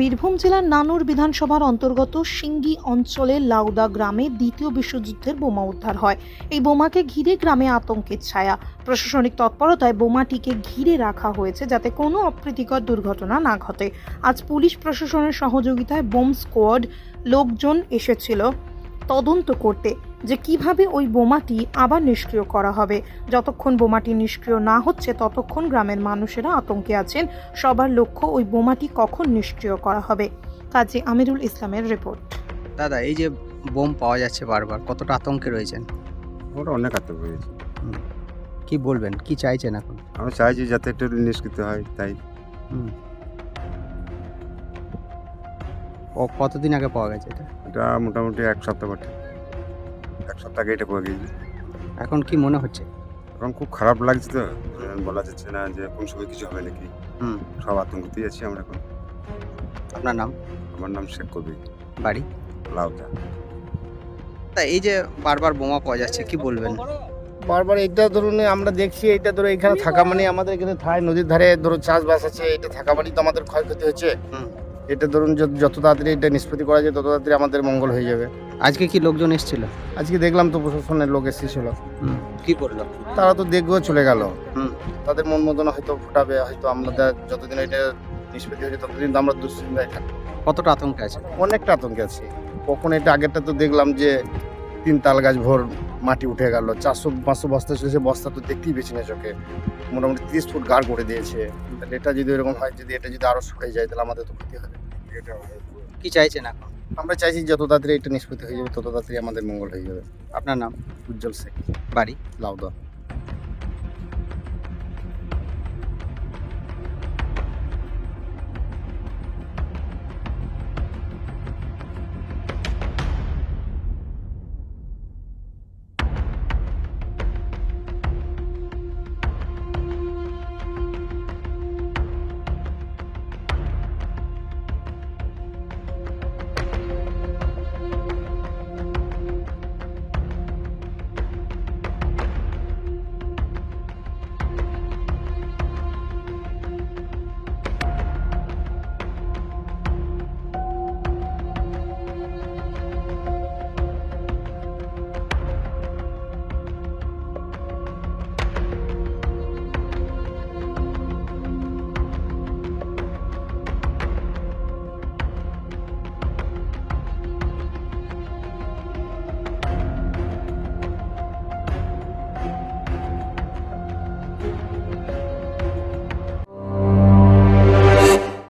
বীরভূম জেলার নানুর বিধানসভার অন্তর্গত সিঙ্গি অঞ্চলের লাউদা গ্রামে দ্বিতীয় বিশ্বযুদ্ধের বোমা উদ্ধার হয়। এই বোমাকে ঘিরে গ্রামে আতঙ্কের ছায়া। প্রশাসনিক তৎপরতায় বোমাটিকে ঘিরে রাখা হয়েছে যাতে কোনো অপ্রীতিকর দুর্ঘটনা না ঘটে। আজ পুলিশ প্রশাসনের সহযোগিতায় বোম স্কোয়াড লোকজন এসেছিল তদন্ত করতে। যে কীভাবে ওই বোমাটি আবার নিষ্ক্রিয় করা হবে। যতক্ষণ বোমাটি নিষ্ক্রিয় না হচ্ছে ততক্ষণ গ্রামের মানুষেরা আতঙ্কে আছেন। সবার লক্ষ্য ওই বোমাটি কখন নিষ্ক্রিয় করা হবে। কাজী আমিরুল ইসলামের রিপোর্ট। দাদা এই যে বোম পাওয়া যাচ্ছে বারবার কতটা আতঙ্কে রয়েছেন? ওরা অনেক আতঙ্ক হয়েছে কি বলবেন? কি চাইছেন এখন? আমরা চাইছি যাতে একটু নিষ্কৃত হয় তাই। হুম। ও কতদিন আগে পাওয়া গেছে এটা? এটা মোটামুটি এক সপ্তাহ বটে এক সপ্তাহ আগে এটা পাওয়া গিয়েছে এখন কি মনে হচ্ছে? এখন খুব খারাপ লাগছে তো। বলা যাচ্ছে না যে কোন সময় কিছু হবে নাকি। হুম। সব আতঙ্কতেই আছি আমরা এখন। আপনার নাম? আমার নাম শেখ কবি বাড়ি? লাউদা তা এই যে বারবার বোমা পাওয়া যাচ্ছে কি বলবেন? বারবার এটা ধরুন আমরা দেখছি এটা ধরো এখানে থাকা মানে আমাদের এখানে ঠায় নদীর ধারে ধরো চাষবাস আছে এটা থাকা মানে তো আমাদের ক্ষয়ক্ষতি হচ্ছে। হুম। এটা ধরুন যত তাড়াতাড়ি এটা নিষ্পত্তি করা যায় তত তাড়াতাড়ি আমাদের মঙ্গল হয়ে যাবে। আজকে কি লোকজন এসেছিল? আজকে দেখলাম তো প্রশাসনের লোক এসেছিল। কি করল? তারা তো দেখবেও চলে গেল। তাদের মন মতন হয়তো ফুটাবে হয়তো আমরা যতদিন এটা নিষ্পত্তি হয়েছে ততদিন তো আমরা দুশ্চিন্তায় থাকব। কতটা আতঙ্কে আছে? অনেকটা আতঙ্কে আছে। কখন এটা আগেরটা তো দেখলাম যে তিন তাল গাছ ভোর মাটি উঠে গেল। চারশো পাঁচশো বস্তা ছিল সে বস্তা তো দেখতেই বেছে না চোখে। মোটামুটি তিরিশ ফুট গাড় করে দিয়েছে। তাহলে এটা যদি এরকম হয় যদি এটা যদি আরও শুকিয়ে যায় তাহলে আমাদের তো ক্ষতি হবে। এটা কি চাইছেন এখন? আমরা চাইছি যত তাড়াতাড়ি এটা নিষ্পত্তি হয়ে যাবে তত তাড়াতাড়ি আমাদের মঙ্গল হয়ে যাবে। আপনার নাম? উজ্জ্বল শেখ। বাড়ি? লাউদা